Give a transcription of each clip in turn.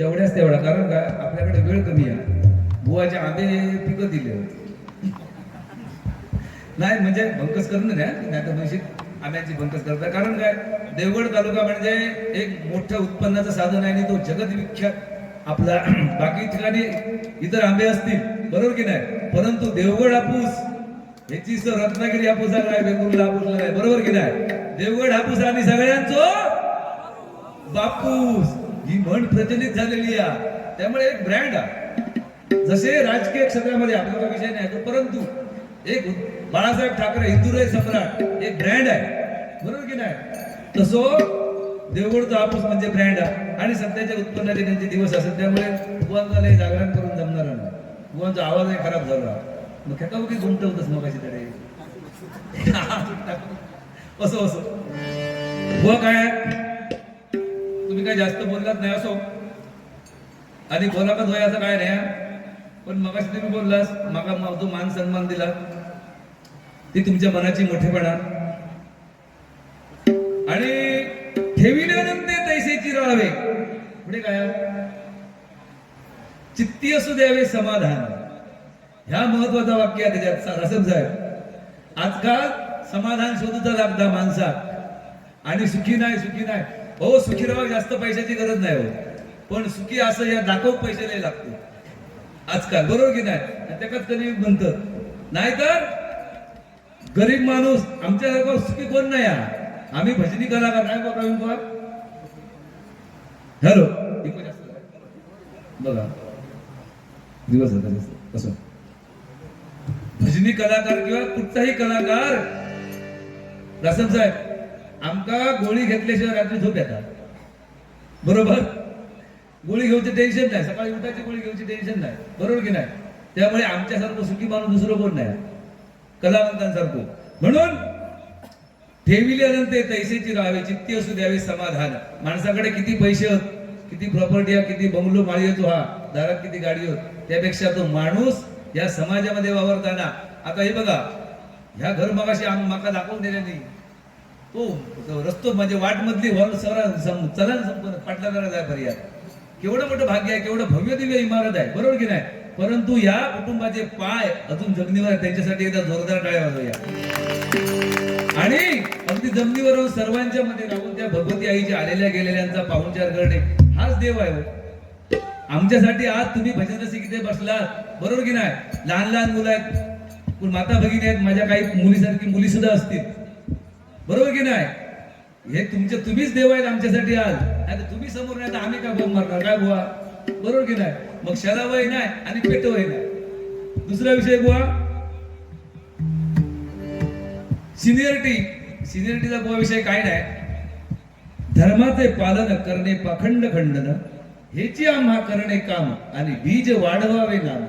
कारण काय आपल्याकडे वेळ कमी आहे. बुवाचे आंबे पिकं दिले. नाही म्हणजे भंकस करणं नाही नाही तर म्हणजे आंब्याची भंकस करतात कारण काय देवगड तालुका म्हणजे एक मोठं उत्पन्नाचं साधन आहे आणि तो जगत विख्यात आपला. बाकी ठिकाणी इतर आंबे असतील बरोबर की नाही? परंतु देवगड हापूस याची सर रत्नागिरी हापूस आहे वेंगुर्ला हापूस आहे बरोबर की नाही? देवगड हापूस आणि सगळ्यांचो बापूस. ही म्हण प्रचलित झालेली आहे. त्यामुळे एक ब्रँड आहे. जसे राजकीय क्षेत्रामध्ये आपला विषय नाही तो परंतु एक बाळासाहेब ठाकरे हिंदुराय सम्राट एक ब्रँड आहे. बरोबर की नाही? तसो देवगडचा हापूस म्हणजे ब्रँड आहे. आणि सध्याच्या उत्पन्नाचे त्यांचे दिवस असतात. त्यामुळे बुवांचा जागरण करून जमणार नाही बुवांचा आवाजही खराब झाला. मग खेळता की गुंतवतच मग कशी तरी. असं असं. बुवा काय काही जास्त बोललात नाही असो. आणि बोलाकच होय असं काय नाही पण मगाशी तुम्ही बोललास माका मा- मान सन्मान दिला. ती तुमच्या मनाची मोठेपणा. आणि ठेविल्यानंतर तैसेची राहावे पुढे काय? चित्ती असू द्यावे समाधान. ह्या महत्त्वाचा वाक्य आहे त्याच्यात रसम साहेब. आजकाल समाधान शोधूचा लागता माणसा आणि सुखी नाही सुखी नाही. हो सुखी राहा जास्त पैशाची गरज नाही हो. पण सुखी असं या दाखव पैसे नाही लागतो आजकाल बरोबर की नाही? आणि त्याच्यात कधी म्हणत नाहीतर गरीब माणूस आमच्यासारखं सुखी कोण नाही हा. आम्ही भजनी कलाकार नाही बघा प्रवीण हॅलो बघा. दिवस कसं भजनी कलाकार किंवा कुठचाही कलाकार रासन साहेब आमका गोळी घेतल्याशिवाय रात्री झोप येतात बरोबर? गोळी घेऊचे टेन्शन नाही. सकाळी उठायची गोळी घेऊची टेन्शन नाही. बरोबर की नाही? त्यामुळे आमच्यासारखं सुखी माणूस दुसरं कोण नाही? कलावंतांसारखं. म्हणून ठेविल्यानंतर तैसेची राहावे चित्ती असू द्यावे समाधान. माणसाकडे किती पैसे होत किती प्रॉपर्टी आहे किती बंगलो माळी येतो हा दारात किती गाडी होत त्यापेक्षा तो माणूस या समाजामध्ये वावरताना. आता हे बघा ह्या घर मगाशी आम्ही माका दाखवून दिल्या नाही. तो रस्तो म्हणजे वाट मधली हॉल सरा सम- चला ना आहे पाटला जरा जाय पर्याय. केवढं मोठं भाग्य आहे केवढं भव्य दिव्य इमारत आहे बरोबर की नाही? परंतु या कुटुंबाचे पाय अजून जमिनीवर त्यांच्यासाठी एकदा जोरदार टाळ्या वाजवूया. आणि अगदी जमिनीवर सर्वांच्या मध्ये राहून त्या भगवती आईच्या आलेल्या गेलेल्यांचा पाहुणचार करणे हाच देव आहे हो. आमच्यासाठी आज तुम्ही भजन रसिक बसला बसलात बरोबर की नाही? लहान लहान मुलं आहेत पण माता भगिनी आहेत माझ्या काही मुलीसारखी मुली सुद्धा असतील. बरोबर की नाही? हे तुमचे तुम्हीच देव आहेत आमच्यासाठी आज नाही तर तुम्ही समोर नाही तर आम्ही काय बोंब मारणार? काय बुवा? बरोबर की नाही? मग शरावही नाही आणि पेटवही नाही. दुसरा विषय बुवा. सिनियरिटी. सिनियरिटीचा बुवा विषय काय नाही? धर्माचे पालन करणे पाखंड खंडन. हेची आम्हा करणे काम आणि बीज वाढवावे नाम.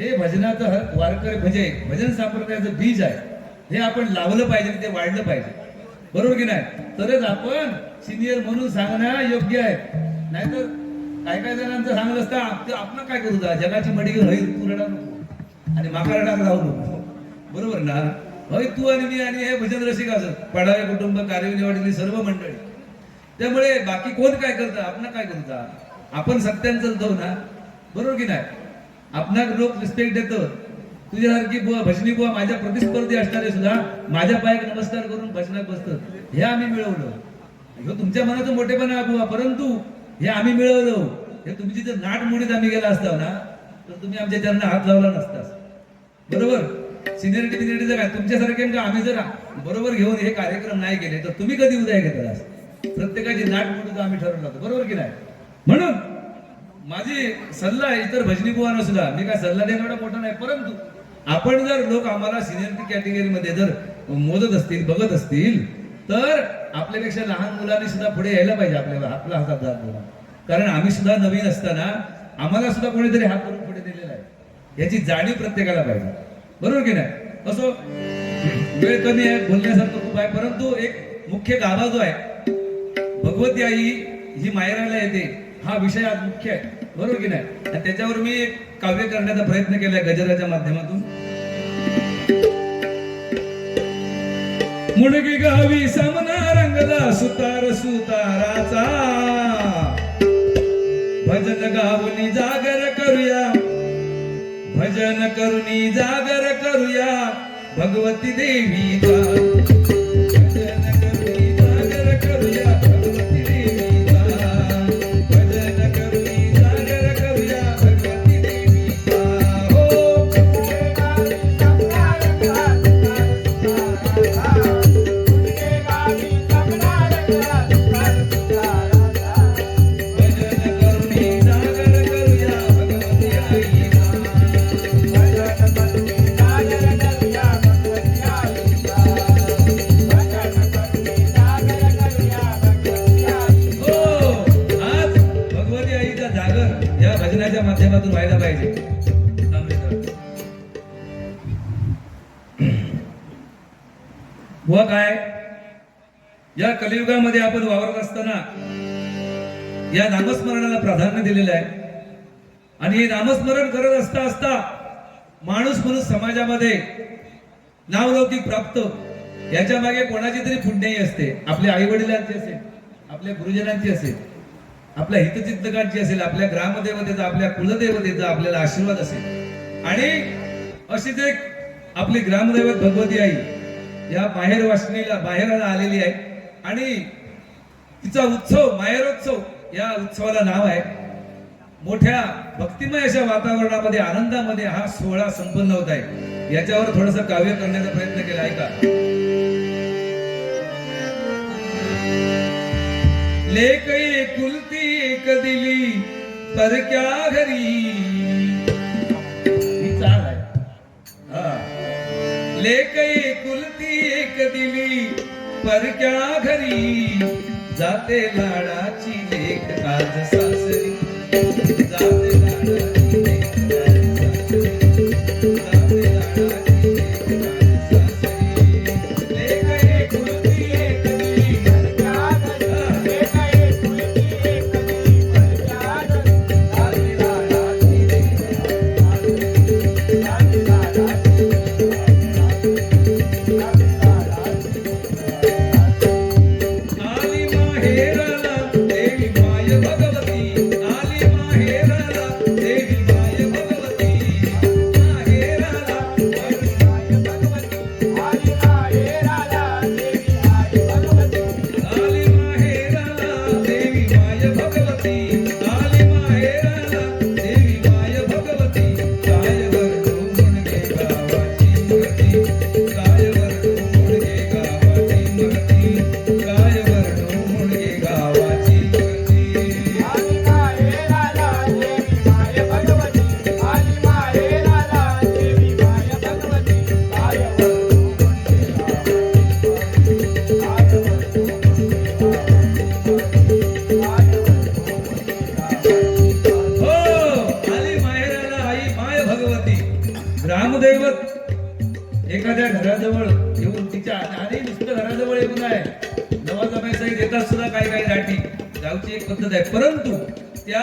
हे भजनाचं वारकरी म्हणजे भजन संप्रदायाचं बीज आहे. हे आपण लावलं पाहिजे आणि ते वाढलं पाहिजे. बरोबर की नाही? तरच आपण सिनियर म्हणून सांगणं योग्य आहे. नाहीतर काय काय जणांचं सांगत असतं आपण काय करू जा? जगाची मडी होईल तू रडा नको. आणि माका रडा राहू नको. बरोबर ना? होय तू आणि मी आणि हे भजन रसिक असत पडावे कुटुंब कार्य सर्व मंडळी. त्यामुळे बाकी कोण काय करतं? आपण काय करता आपण सत्यान चालतो ना? बरोबर की नाही? आपणाक लोक रिस्पेक्ट देतो. तुझ्यासारखी बुवा भजनी बुवा माझ्या प्रतिस्पर्धी असणारे सुद्धा माझ्या पायाक नमस्कार करून भजनात बसतात. हे आम्ही मिळवलं. ह्यो तुमच्या मनाचं मोठेपणा बुवा परंतु हे आम्ही मिळवलं. हे तुमची जर नाट मुडीत आम्ही गेला असता ना तर तुम्ही आमच्या चरणा हात लावला नसतास बरोबर? सिनियरिटी बिनियरिटीचं काय तुमच्यासारखे का आम्ही जर बरोबर घेऊन हे कार्यक्रम नाही केले तर तुम्ही कधी उद्या घेतला प्रत्येकाची नाट मोडीत आम्ही ठरवलं होतं. बरोबर की नाही? म्हणून माझी सल्ला आहे इतर भजनी बुवांना सुद्धा. मी काय सल्ला देणं मोठा नाही परंतु आपण जर लोक आम्हाला सिनियरिटी कॅटेगरीमध्ये जर मोजत असतील बघत असतील तर आपल्यापेक्षा लहान मुलांनी सुद्धा पुढे यायला पाहिजे आपल्याला आपला हातात हात कारण आम्ही सुद्धा नवीन असताना आम्हाला सुद्धा कोणीतरी हात करून पुढे दिलेला आहे. याची जाणीव प्रत्येकाला पाहिजे. बरोबर की नाही? असो वेळ कमी आहे बोलण्यासारखं खूप आहे परंतु एक मुख्य गाभा जो आहे भगवती आई ही मायराला येते हा विषय आज मुख्य आहे. बरोबर की नाही? त्याच्यावर मी एक काव्य करण्याचा प्रयत्न केलाय गजराच्या माध्यमातून. मुडगी गावी सामना रंगला सुतार सुताराचा. भजन गावनी जागर करूया. भजन करुनी जागर करूया. भगवती देवीचा या कलियुगामध्ये आपण वावरत असताना या नामस्मरणाला प्राधान्य दिलेलं आहे. आणि हे नामस्मरण करत असता असता माणूस म्हणून समाजामध्ये नावलौकिक प्राप्त याच्या मागे कोणाची तरी पुण्याही असते. आपल्या आई वडिलांची असेल आपल्या गुरुजनांची असेल आपल्या हितचिंतकांची असेल आपल्या ग्रामदेवतेचा आपल्या कुलदेवतेचा आपल्याला आशीर्वाद असेल. आणि अशीच एक आपली ग्रामदैवत भगवती आई या बाहेर वासनीला बाहेर आलेली आहे. आणि तिचा उत्सव माहेरोत्सव या उत्सवाला नाव आहे. मोठ्या भक्तिमय अशा वातावरणामध्ये आनंदामध्ये हा सोहळा संपन्न होत आहे. याच्यावर थोडस काव्य करण्याचा प्रयत्न केला आहे का लेक कुलती एक दिली परक्या घरी? ही चाल आहे. हा. लेक कुलती एक दिली परक्या घरी? जाते लाडाची लेख आज सासरी. जाते लाडाची एखाद्या घराजवळ येऊन तिच्या आणि नुसतं घराजवळ येऊन आहे. नवा जमायचा देतात सुद्धा काही काही गाठी गावची एक पद्धत आहे. परंतु त्या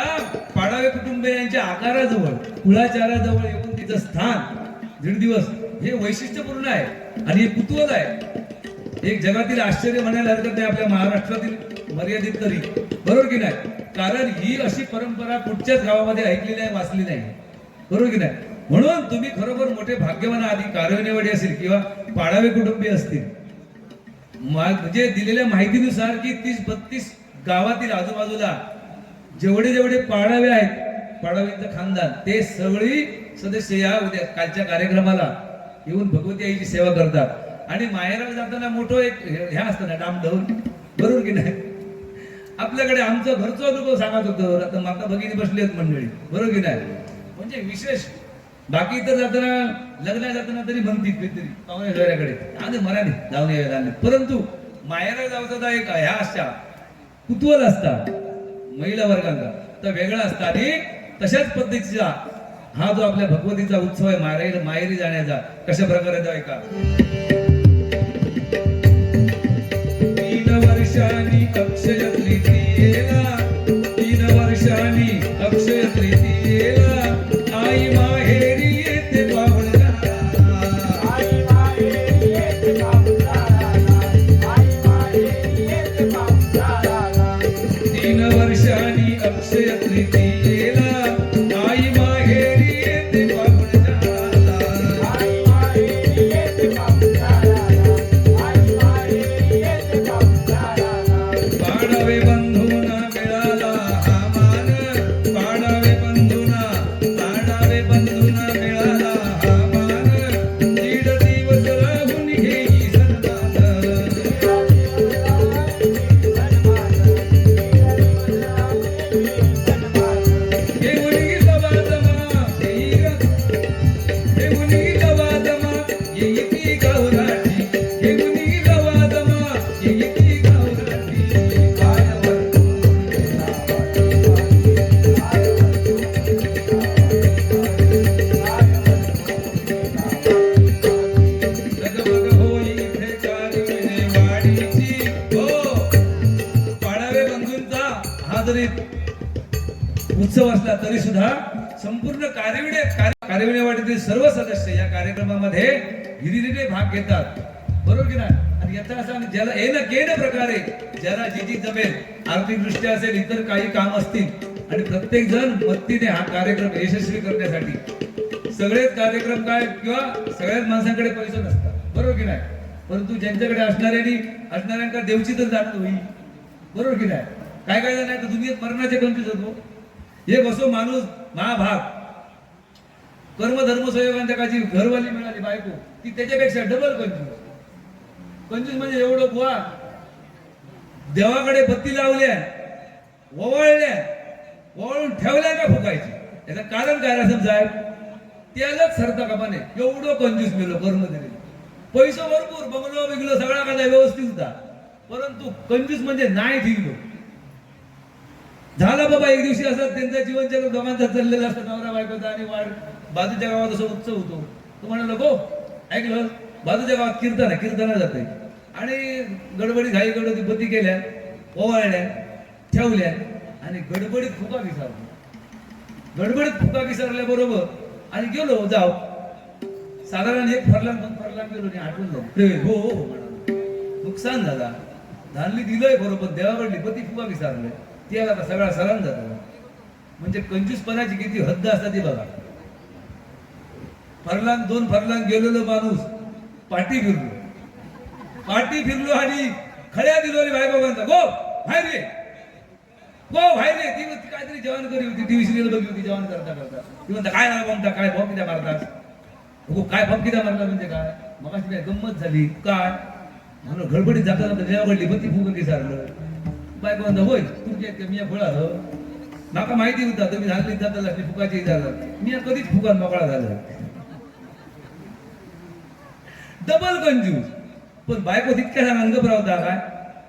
पाडावे कुटुंबियांच्या आकाराजवळ कुळाचाराजवळ येऊन तिचं स्थान दीड दिवस हे वैशिष्ट्यपूर्ण आहे आणि हे कुतूहल आहे. एक जगातील आश्चर्य म्हणायला हरकत नाही आपल्या महाराष्ट्रातील मर्यादित तरी. बरोबर की नाही? कारण ही अशी परंपरा कुठच्याच गावामध्ये ऐकली नाही वाचली नाही. बरोबर की नाही? म्हणून तुम्ही खरोखर मोठे भाग्यवान आधी कारवणेवाडी असेल किंवा पाडावे कुटुंबीय असतील. मा- म्हणजे दिलेल्या माहितीनुसार की तीस बत्तीस गावातील आजूबाजूला जेवढे जेवढे पाडावे आहेत पाडावेचं खानदान ते सगळी सदस्य या उद्या कालच्या कार्यक्रमाला येऊन भगवती आईची सेवा करतात. आणि माहेराला जाताना मोठं एक ह्या असतं ना डामडौल बरोबर की नाही? आपल्याकडे आमचं घरचा अनुभव सांगत होतो. आता माता भगिनी बसली आहेत मंडळी. बरोबर की नाही? म्हणजे विशेष बाकी तर जाताना लग्न जाताना तरी म्हणतील काहीतरी. पाहुण्या आणि मराठी जाऊन यायला लागले परंतु माहेरा जाऊचा एक ह्या अशा कुतूहल असता महिला वर्गांचा तर वेगळा असता. आणि तशाच पद्धतीचा हा जो आपल्या भगवतीचा उत्सव आहे माहेरी माहेरी जाण्याचा कशा प्रकारे जाऊ का? नसला तरी सुद्धा संपूर्ण कार्यविणे कार्य- कार्यविणेवाडीतील सर्व सदस्य या कार्यक्रमामध्ये हिरिरीने भाग घेतात. बरोबर की नाही? आणि याचा असा ज्याला येणं केन प्रकारे ज्याला जी जी जमेल आर्थिक दृष्ट्या असेल इतर काही काम असतील आणि प्रत्येक जण मत्तीने हा कार्यक्रम यशस्वी करण्यासाठी. सगळेच कार्यक्रम काय? किंवा सगळ्याच माणसांकडे पैसे नसतात. बरोबर की नाही? परंतु ज्यांच्याकडे असणाऱ्यांनी असणाऱ्यांकडे देवची तर जाणत होईल बरोबर की नाही? काय काय जण आहे? तर दुनियेत मरणाचे कंजूस होतो. एक असो माणूस महाभाग. कर्म धर्म संयोगांच्या घरवाली मिळाली बायको. ती त्याच्यापेक्षा डबल कंजूस. कंजूस म्हणजे एवढं बुवा. देवाकडे बत्ती लावल्या ओवळल्या ओवळून ठेवल्या का फुकायची? याचं कारण काय असं साहेब? त्यालाच सरता का एवढं कंजूस मिळलो कर्म दिले पैसा भरपूर बंगलो बिगलो सगळा काय व्यवस्थित होता. परंतु कंजूस म्हणजे नाही ठिकलो झाला बाबा एक दिवशी असं त्यांचा जीवनचक्र दोघांचा चाललेला असतं. नवरा बायकोचा आणि वाढ. बाजूच्या गावात असं उत्सव होतो. तो म्हणाला गो ऐकलं? बाजूच्या गावात कीर्तन आहे कीर्तना जाते आणि गडबडी घाई गडबडी बत्ती केल्या ओवाळल्या ठेवल्या आणि गडबडीत फुका विसरलो गडबडीत फुका विसरल्या बरोबर. आणि गेलो जाव साधारण एक फरलांग दोन फरलांग गेलो आणि आठवून जाऊ हो हो हो नुकसान झाला. धानली दिलंय बरोबर देवाकडली पती फुका विसरले ती आता सगळा सरान जातो म्हणजे कंजूसपणाची किती हद्द असतात ती बघा. फरलांग दोन फरलांग गेलेलो माणूस पाठी फिरलो. पाठी फिरलो आणि खड्या दिलो आणि बायबाबांचा म्हणता गो बाहेर रे गो बाहेर रे ती म्हणते काहीतरी जेवण करी होती टीव्ही सिरियल बघली होती जेवण करता करता. ती म्हणता काय झालं म्हणता काय भाऊ किती मारतात हो काय भाऊ किती मारला म्हणजे काय? मग काय गंमत झाली काय? म्हणून गडबडीत जाता जाता देवाकडली पण ती फुगं की सारलं बायको म्हणता होय तुमच्या इतकं मी फुळा माका माहिती होता तुम्ही झाली जाता लागली फुकाची झालं मी कधीच फुकान मोकळा झालं. डबल कंजूस पण बायको तितक्या सांग अंग रावता काय?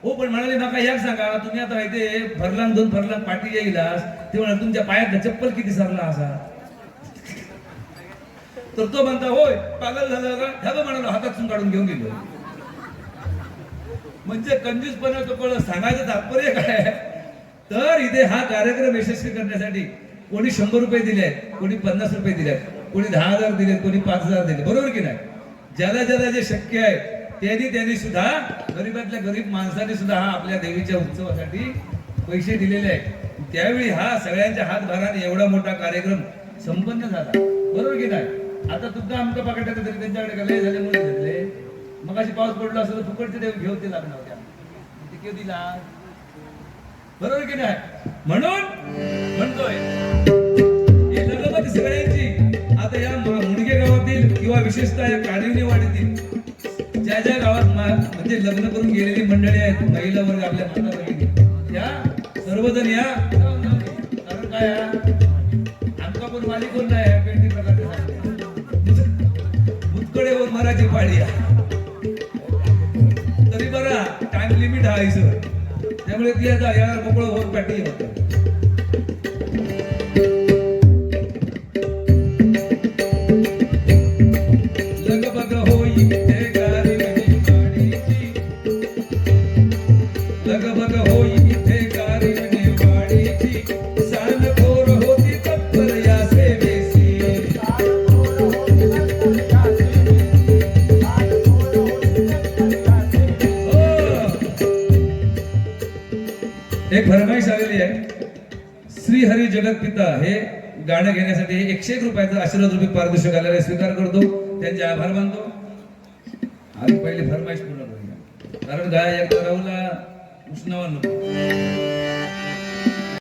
हो पण म्हणाले माका याक सांगा तुम्ही आता माहिती फरलांग दोन फरलांग पाठी येईलास ते म्हणाल तुमच्या पायात चप्पल किती सरला असा? तर तो म्हणता होय पागल झाला का? ह्या म्हणालो हातातून काढून घेऊन गेलो. म्हणजे कंजूसपणा तो कळलं सांगायचं तात्पर्य काय? तर इथे हा कार्यक्रम यशस्वी करण्यासाठी कोणी शंभर रुपये दिले आहेत कोणी पन्नास रुपये दिले आहेत कोणी दहा हजार दिले कोणी पाच हजार दिले. बरोबर की नाही? ज्याला ज्याला जे शक्य आहे त्यांनी त्यांनी सुद्धा गरीबातल्या गरीब माणसाने सुद्धा हा आपल्या देवीच्या उत्सवासाठी पैसे दिलेले आहेत. त्यावेळी हा सगळ्यांच्या हातभाराने एवढा मोठा कार्यक्रम संपन्न झाला. बरोबर की नाही? आता तुमचा आमचा पाकटात तरी त्यांच्याकडे का झाले म्हणून झाले. मग अशी पाऊस पडला असं तर फुकटचे देव घेऊन ते लागणार होत्या. ते केव दिला बरोबर की नाही? म्हणून म्हणतोय. हे लगबग सगळ्यांची. आता या मुडगे गावातील किंवा विशेषतः या काडिवणी वाडीतील ज्या ज्या गावात म्हणजे लग्न करून गेलेली मंडळी आहेत महिला वर्ग आपल्या माता भगिनी या सर्वजण या. कारण काय आमचा कोण मालिक कोण नाही आहे, पेंटी प्रकारचे. भूतकडे वर मराठी पाळी आहे. लिमिट आहे सर त्यामुळे ती आता या मोकळं होत पॅटी होतं पिता हे गाणं घेण्यासाठी एकशे एक रुपयाचा आशीर्वाद रुपये पारदर्शक आलेला स्वीकार करतो. त्यांचे आभार मानतो. आणि पहिले फरमाईश पूर्ण करूया. कारण गाय एक राहुला उष्णवा नको.